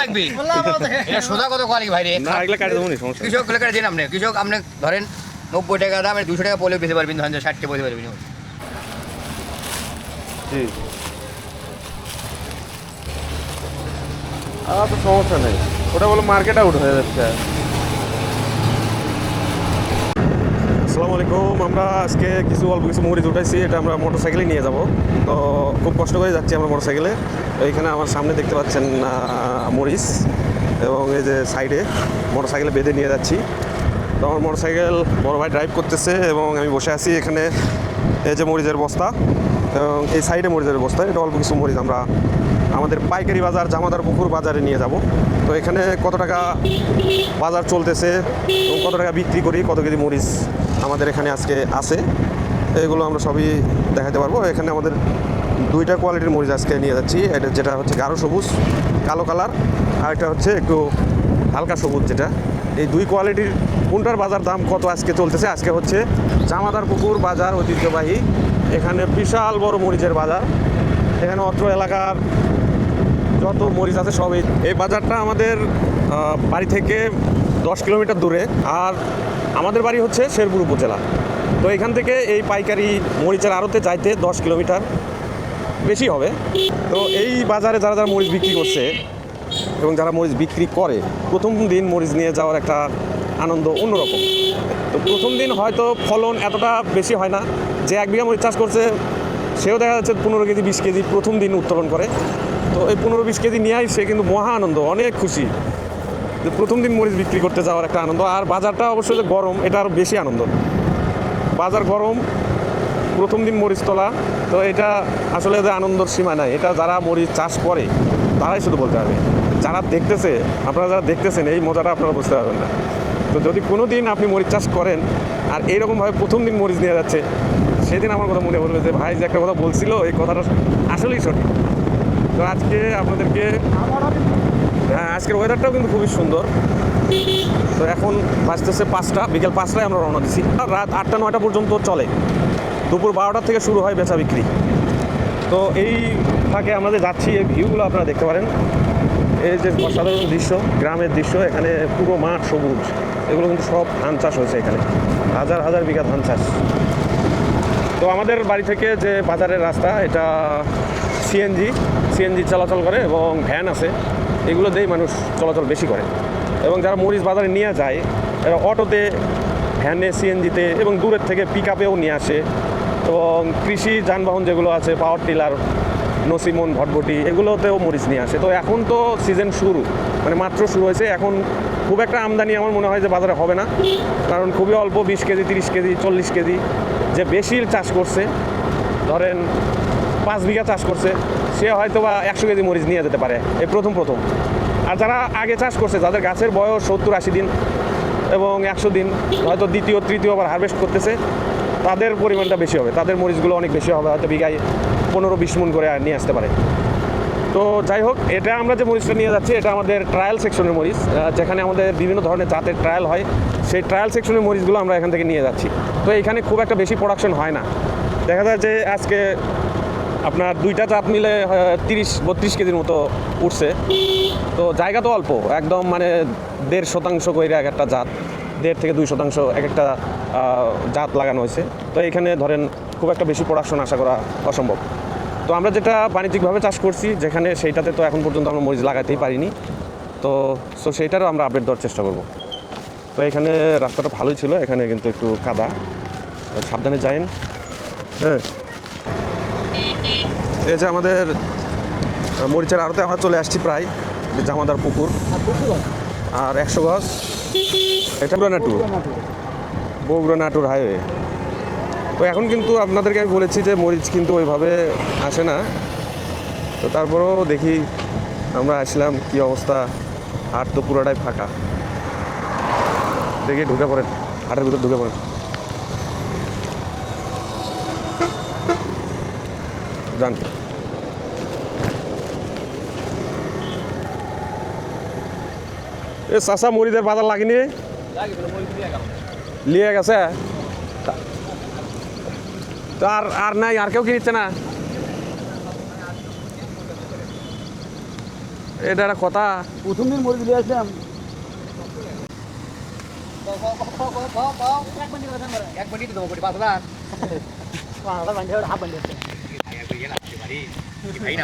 লাগবে? এটা সোজা কত কোয়ালি ভাই রে? না এগুলো কাটে দেবো সমস্যা নেই। কৃষক লেখা দিন আপনি কৃষক আপনি ধরেন নব্বই টাকা দাম দুশো টাকা বলে বেঁচে পারবেন ধরেন ষাটটা বলতে পারবেন। জি। আর তো সমস্যা নেই। ওটা বলো মার্কেট আউট হয়ে যাচ্ছে। আসসালামু আলাইকুম। আমরা আজকে কিছু অল্প কিছু মরিচ উঠাইছি, এটা আমরা মোটর সাইকেলে নিয়ে যাব। তো খুব কষ্ট করে যাচ্ছি আমরা মোটর সাইকেলে এইখানে আমার সামনে দেখতে পাচ্ছেন মরিচ এবং এই যে সাইডে মোটর সাইকেলে বেঁধে নিয়ে যাচ্ছি। তো আমার মোটর সাইকেল বড় ভাই ড্রাইভ করতেছে এবং আমি বসে আছি এখানে। এই যে মরিচের বস্তা এবং এই সাইডে মরিচের বস্তা, এটা অল্প কিছু মরিচ আমরা আমাদের পাইকারি বাজার, জামাদার পুকুর বাজারে নিয়ে যাব। তো এখানে কত টাকা বাজার চলতেছে কত টাকা বিক্রি করি, কত কেজি মরিচ আমাদের এখানে আজকে আছে। এগুলো আমরা সবই দেখাতে পারব। এখানে আমাদের দুইটা কোয়ালিটির মরিচ আজকে নিয়ে যাচ্ছি। এটা যেটা হচ্ছে গাঢ় সবুজ, কালো কালার, আর একটা হচ্ছে একটু হালকা সবুজ যেটা। এই দুই কোয়ালিটির কোনটার বাজার দাম কত আজকে চলতেছে? আজকে হচ্ছে জামাদার পুকুর বাজার ঐতিহ্যবাহী। এখানে বিশাল বড় মরিচের বাজার। এখানে অত্র এলাকার যত মরিচ আছে সবই। এই বাজারটা আমাদের বাড়ি থেকে দশ কিলোমিটার দূরে। আর আমাদের বাড়ি হচ্ছে শেরপুর উপজেলা। তো এখান থেকে এই পাইকারি মরিচের আড়তে যাইতে দশ কিলোমিটার বেশি হবে। তো এই বাজারে যারা যারা মরিচ বিক্রি করছে এবং যারা মরিচ বিক্রি করে, প্রথম দিন মরিচ নিয়ে যাওয়ার একটা আনন্দ অন্যরকম। তো প্রথম দিন হয়তো ফলন এতটা বেশি হয় না। যে এক বিঘা মরিচ চাষ করছে, সেও দেখা যাচ্ছে পনেরো কেজি, বিশ কেজি প্রথম দিন উত্তোলন করে। এই পনেরো বিশ কেজি নিয়ে আসছে কিন্তু মহা আনন্দ, অনেক খুশি। যে প্রথম দিন মরিচ বিক্রি করতে যাওয়ার একটা আনন্দ, আর বাজারটা অবশ্যই যে গরম, এটা আরও বেশি আনন্দ। বাজার গরম, প্রথম দিন মরিচ তোলা, তো এটা আসলে যে আনন্দর সীমা নাই। এটা যারা মরিচ চাষ করে, তারাই শুধু বলতে পারবে। যারা দেখতেছে, আপনারা যারা দেখতেছেন, এই মজাটা আপনারা বুঝতে পারবেন না। তো যদি কোনো দিন আপনি মরিচ চাষ করেন, আর এইরকমভাবে প্রথম দিন মরিচ নিয়ে যাচ্ছে, সেদিন আমার কথা মনে পড়বে যে, ভাই যে একটা কথা বলছিল, এই কথাটা আসলেই সঠিক। তো আজকে আপনাদেরকে হ্যাঁ আজকের ওয়েদারটাও কিন্তু খুবই সুন্দর। তো এখন বাজতেছে পাঁচটা, বিকেল পাঁচটায় আমরা রওনা দিচ্ছি রাত আটটা, নয়টা পর্যন্ত চলে। দুপুর বারোটা থেকে শুরু হয় বেচা বিক্রি। তো এই ফাঁকে আমরা যে যাচ্ছি, এই ভিউগুলো আপনারা দেখতে পারেন। এই যে অসাধারণ দৃশ্য, গ্রামের দৃশ্য, এখানে পুরো মাঠ সবুজ। এগুলো কিন্তু সব ধান চাষ হয়েছে এখানে। হাজার হাজার বিঘা ধান চাষ। তো আমাদের বাড়ি থেকে যে বাজারের রাস্তা, এটা সিএনজি সিএনজি চলাচল করে এবং ভ্যান আছে, এগুলো দিয়েই মানুষ চলাচল বেশি করে। এবং যারা মরিচ বাজারে নিয়ে যায়, এরা অটোতে, ভ্যানে সিএনজিতে এবং দূরের থেকে পিক আপেও নিয়ে আসে। এবং কৃষি যানবাহন যেগুলো আছে পাওয়ার টিলার নসিমন, ভটভটি, এগুলোতেও মরিচ নিয়ে আসে। তো এখন তো সিজন শুরু মানে মাত্র শুরু হয়েছে। এখন খুব একটা আমদানি আমার মনে হয় যে বাজারে হবে না। কারণ খুবই অল্প, বিশ কেজি, তিরিশ কেজি, চল্লিশ কেজি, যে বেশি চাষ করছে, ধরেন পাঁচ বিঘা চাষ করছে, সে হয়তো বা একশো কেজি মরিচ নিয়ে যেতে পারে। এই প্রথম প্রথম। আর যারা আগে চাষ করছে, যাদের গাছের বয়স সত্তর আশি দিন এবং একশো দিন, হয়তো দ্বিতীয় তৃতীয়বার হারভেস্ট করতেছে, তাদের পরিমাণটা বেশি হবে। তাদের মরিচগুলো অনেক বেশি হবে, হয়তো বিঘায় পনেরো বিশ মন করে নিয়ে আসতে পারে। তো যাই হোক, এটা আমরা যে মরিচটা নিয়ে যাচ্ছি, এটা আমাদের ট্রায়াল সেকশনের মরিচ যেখানে আমাদের বিভিন্ন ধরনের জাতের ট্রায়াল হয়। সেই ট্রায়াল সেকশনের মরিচগুলো আমরা এখান থেকে নিয়ে যাচ্ছি। তো এখানে খুব একটা বেশি প্রোডাকশন হয় না। দেখা যায় যে আজকে আপনার দুইটা জাত মিলে তিরিশ, বত্রিশ কেজির মতো উঠছে। তো জায়গা তো অল্প, একদম মানে দেড় শতাংশ করে এক একটা জাত, দেড় থেকে দুই শতাংশ এক একটা জাত লাগানো হয়েছে। তো এখানে ধরেন খুব একটা বেশি প্রোডাকশন আশা করা অসম্ভব। তো আমরা যেটা বাণিজ্যিকভাবে চাষ করছি, যেখানে সেইটাতে তো এখন পর্যন্ত আমরা মরিচ লাগাতেই পারিনি। তো সো সেইটারও আমরা আপডেট দেওয়ার চেষ্টা করব। তো এখানে রাস্তাটা ভালোই ছিল, এখানে কিন্তু একটু কাদা। সাবধানে যাইন। হ্যাঁ। এই যে আমাদের মরিচের আড়তে আমরা চলে আসছি প্রায় জামাদার পুকুর। আর একশো গজ। এটা বগুড়া নাটুর। বগুড়া নাটুর হাইওয়ে। তো এখন কিন্তু আপনাদেরকে আমি বলেছি যে মরিচ কিন্তু ওইভাবে আসে না। তো তারপরেও দেখি আমরা আসলাম, কি অবস্থা। হাট তো পুরোটাই ফাঁকা। দেখি ঢুকে পড়েন, হাটের ভিতর ঢুকে পড়েন। যান। এ চাষা মরিদের বাজার লাগেনি লিয়ে গেছে তো আর আর নাই আর কেউ কিনছে না এটা একটা কথা প্রথম দিন মরে দিলে আসলাম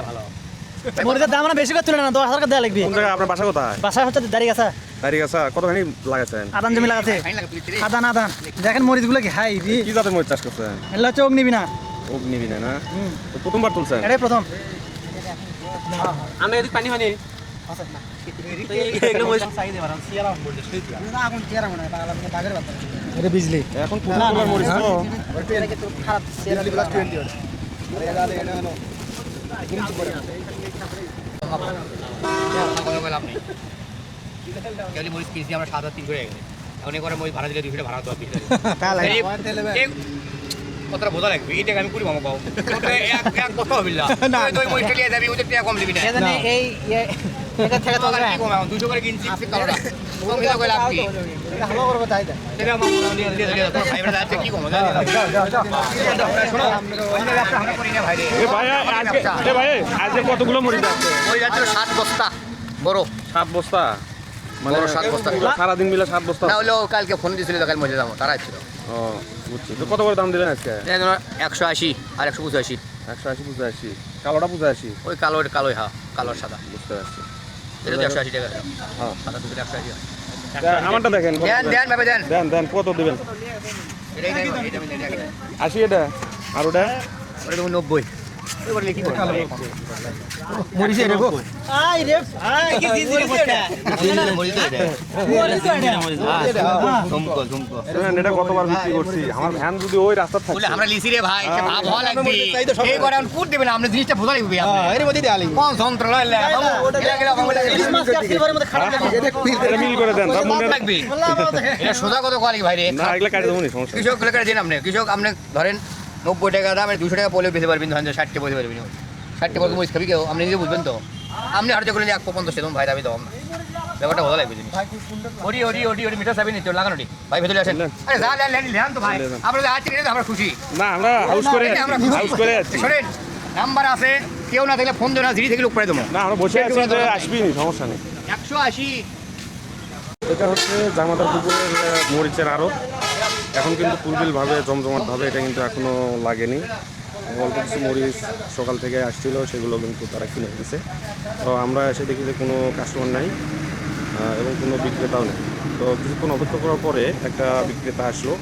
ভালো মরিচের দাম আমরা বেশি করে তুলে না দশ হাজার দেওয়া লাগবে। কোন জায়গায়? আপনার বাসা কোথায়? বাসায় হচ্ছে দাঁড়িয়ে গেছে। দাঁড়িয়ে গেছে কতখানি লাগাইছেন? আদান জমি লাগাছে ফাইন লাগে তুই আদান আদান। দেখেন মরিচগুলো কি হাই রে কি জাতের মরিচ চাষ করছেন? এগুলো হচ্ছে অগ্নিবি না? না প্রথমবার তুলছেন? এটাই প্রথম। আমরা এদিক পানি পানি বিজলি। এখন প্রথম তোলার মরিচ তো কেউ মরিচ কিনছি আমরা সাত হাজার তিন করে গেছে এখন এ করে মরিচ ভাড়া দিলে দুশো ভাড়া দেওয়া কতটা বোঝা লাগবে এই টাকা আমি কুড়ি মামা পাবো এক কথা হবি না তুই মরিচটা নিয়ে যাবি ওদের টাকা কম দিবি না এই এটা থেকে তো কি কম এখন করে কিনছি কালোটা কম দিলে কই লাভ কি ভালো করব তাই সেটা আমার দিয়ে দিয়ে দিয়ে তোর যাচ্ছে কি কম শোনো অন্য ব্যবসা আমরা করি না ভাই রে এ ভাই আজকে এ ভাই আজকে কতগুলো মরিচ আছে ওই যাচ্ছিল সাত বস্তা। বড় সাত বস্তা। মানে সাত বস্তা। সারাদিন মিলে সাত বস্তা। না হলেও কালকে ফোন দিয়েছিল কাল মজা যাব তারাই ছিল। ও বুঝছি। তো কত করে দাম দিলেন আজকে? একশো আশি আর একশো পঁচাশি। একশো আশি আসি কালোটা আসি ওই কালো কালোই হ্যাঁ কালোর সাদা। বুঝতে পারছি। এটা একশো আশি টাকা। হ্যাঁ। সাদা দুটো একশো আশি আমারটা দেখেন। দেন দেন ভাবে দেন। দেন দেন কত দেবেন? আশি এটা? আর ওটা? ওটা নব্বই। এবার লিখি মরিচে আই রে আই কি দিদি রে বসটা মরিচ ঝুমকো ঝুমকো এটা কতবার বিক্রি করছি আমার ভ্যান যদি ওই রাস্তা বলে আমরা লিসি রে ভাই সে ভাব হওয়া লাগবে এই করে এখন কুট দেবেন আমরা জিনিসটা বোঝা লাগবে এর মধ্যে দেওয়া লাগবে কোন যন্ত্র লইলে বাবু এটা গেলে বাবু ইলিশ মাছ কাটছিবার মধ্যে খারাপ লাগে এটা মিল করে দেন তার মনে লাগবে এটা সোজা কত কোয়ালি ভাই রে? না এগুলো কাটে দেবো সমস্যা নেই। কৃষক দিন আপনি কৃষক আপনি ধরেন নব্বই টাকা দাম দুশো টাকা পলেও বেঁচে পারবেন ধরেন ষাটটা বসে পারবেন ষাটটা পর মরিচ খাবি কেউ? আপনি নিজে বুঝবেন তো। আপনি হারতে করলেন এক পঞ্চাশ টাকা ভাই দাবি দাম। ব্যাপারটা ভালো লাগবে জিনিস। ওডি ওডি ওডি ওডি মিটার সাবি নিতে লাগানো ভাই ভেতরে আসেন। আরে যা লেন লেন লেন তো ভাই। আপনাদের আছে কিনে আমরা খুশি। না আমরা হাউস করে আছি, হাউস করে যাচ্ছি শোনেন নাম্বার আছে কেউ না থাকলে ফোন দেবে না ধীরে থেকে লোক করে দেবো। না আমরা বসে আছি আসবি নি সমস্যা নেই। একশো আশি। এটা হচ্ছে জামাতার পুকুরের মরিচের আড়ত। এখন কিন্তু পুরবিলভাবে জমজমাটভাবে এটা কিন্তু এখনও লাগেনি। অল্প কিছু মরিচ সকাল থেকে আসছিল সেগুলো কিন্তু তারা কিনে দিয়েছে তো আমরা এসে দেখি যে কোনো কাস্টমার নাই এবং কোনো বিক্রেতাও নেই। তো কিছুক্ষণ অপেক্ষা করার পরে একটা বিক্রেতা আসলো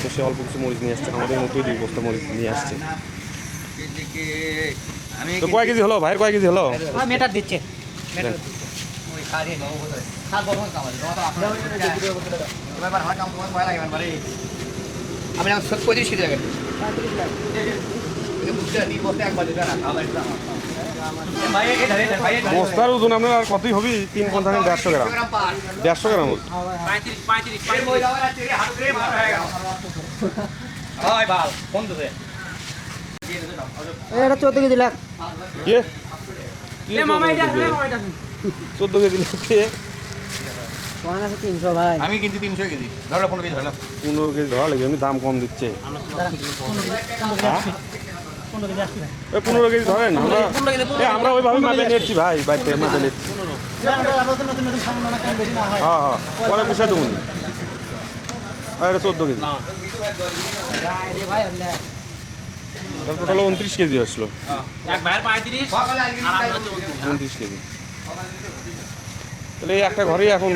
তো সে অল্প কিছু মরিচ নিয়ে আসছে। আমাদের মতোই দুই বস্তা মরিচ নিয়ে আসছে। তো কয় কেজি হলো ভাইয়ের কয় কেজি হলো? মেটার দিচ্ছে। মানে বস্তার ওজন আপনার আর কতই হবে? তিন পঞ্চাশ দেড়শো গ্রাম। দেড়শো গ্রাম এটা চোদ্দ কেজি লাখ। কে কে মামা এটা চোদ্দ কেজি? কেজি কে তিনশো ভাই। আমি কিন্তু তিনশো কেজি। ধরো পনেরো কেজি ধরলাম পনেরো কেজি ধরা লাগবে এমনি দাম কম দিচ্ছে। পনেরো কেজি ওই পনেরো কেজি ধরেন আমরা এ, আমরা ওইভাবে মাপে নিচ্ছি ভাই বাড়িতে মাপে নিচ্ছি হয় হ্যাঁ হ্যাঁ পরে পুষে দেবো। এটা চোদ্দ কেজি। উনত্রিশ কেজি আসলো। এক ভাইয়ের পঁয়ত্রিশ সকালে আজকে আর আমরা চৌত্রিশ। উনত্রিশ কেজি তাহলে এই একটা ঘরেই এখন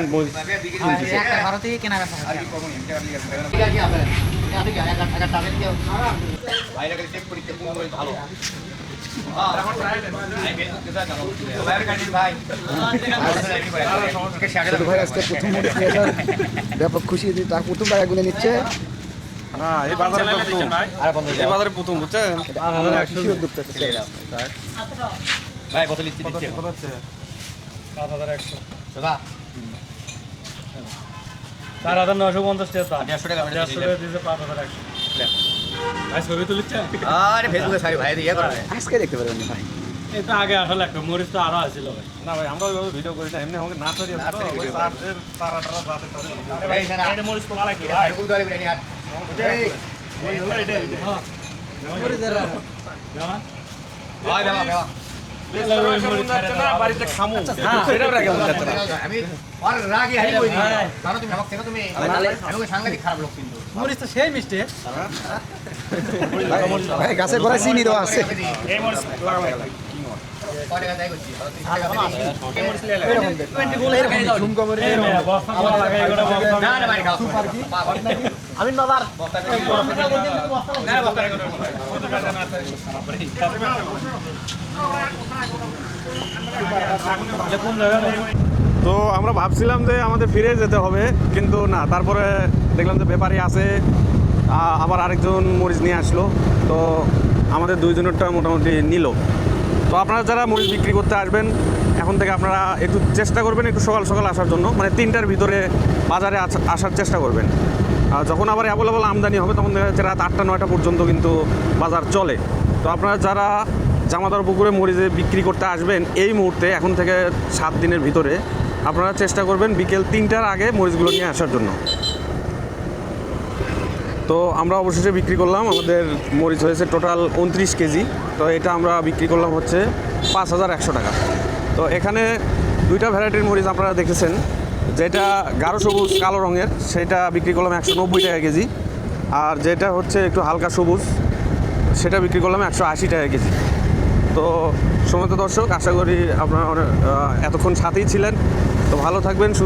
ব্যাপক খুশি তার প্রথম টাকা গুনে নিচ্ছে হ্যাঁ এই বাজারে প্রথম এই বাজারে প্রথম বুঝছেন কৃষি উদ্যোক্তা ভাই কত লিখতে দিচ্ছে কত হচ্ছে দাদা চার হাজার নশো পঞ্চাশ টাকা দাম দেড়শো টাকা দেড়শো টাকা দিয়েছে পাঁচ হাজার একশো ভাই ছবি তুলিচ্ছে আরে ফেসবুকে সারি ভাই ইয়ে করে আজকে দেখতে পারবেন ভাই এটা আগে আসলে একটা মরিচ তো আরও আসছিল ভাই না ভাই আমরা ওইভাবে ভিডিও করি না এমনি আমাকে মরিচ ভাই বাবা বাবা সেই মিষ্টি। গাছে গোড়ায় চিনি দেওয়া আছে। কয় টাকা দেয় করছি না না ভাই খাও আমিন বাবার তো আমরা ভাবছিলাম যে আমাদের ফিরে যেতে হবে, কিন্তু না, তারপরে দেখলাম যে ব্যাপারী আছে আবার আরেকজন মরিচ নিয়ে আসলো। তো আমাদের দুইজনেরটা মোটামুটি নিল। তো আপনারা যারা মরিচ বিক্রি করতে আসবেন, এখন থেকে আপনারা একটু চেষ্টা করবেন একটু সকাল সকাল আসার জন্য মানে তিনটার ভিতরে বাজারে আস- আসার চেষ্টা করবেন। যখন আবার অ্যাভেলেবল আমদানি হবে, তখন দেখা যাচ্ছে রাত আটটা, নয়টা পর্যন্ত কিন্তু বাজার চলে। তো আপনারা যারা জামাদার পুকুরে মরিচে বিক্রি করতে আসবেন এই মুহূর্তে, এখন থেকে সাত দিনের ভিতরে। আপনারা চেষ্টা করবেন বিকেল তিনটার আগে মরিচগুলো নিয়ে আসার জন্য। তো আমরা অবশেষে বিক্রি করলাম, আমাদের মরিচ হয়েছে টোটাল উনত্রিশ কেজি। তো এটা আমরা বিক্রি করলাম হচ্ছে পাঁচ হাজার একশো টাকা। তো এখানে দুইটা ভ্যারাইটির মরিচ আপনারা দেখেছেন, যেটা গাঢ় সবুজ, কালো রঙের, সেটা বিক্রি করলাম একশো নব্বই টাকা কেজি। আর যেটা হচ্ছে একটু হালকা সবুজ, সেটা বিক্রি করলাম একশো আশি টাকা কেজি। তো সমস্ত দর্শক আশা করি আপনারা এতক্ষণ সাথেই ছিলেন। তো ভালো থাকবেন সুস্থ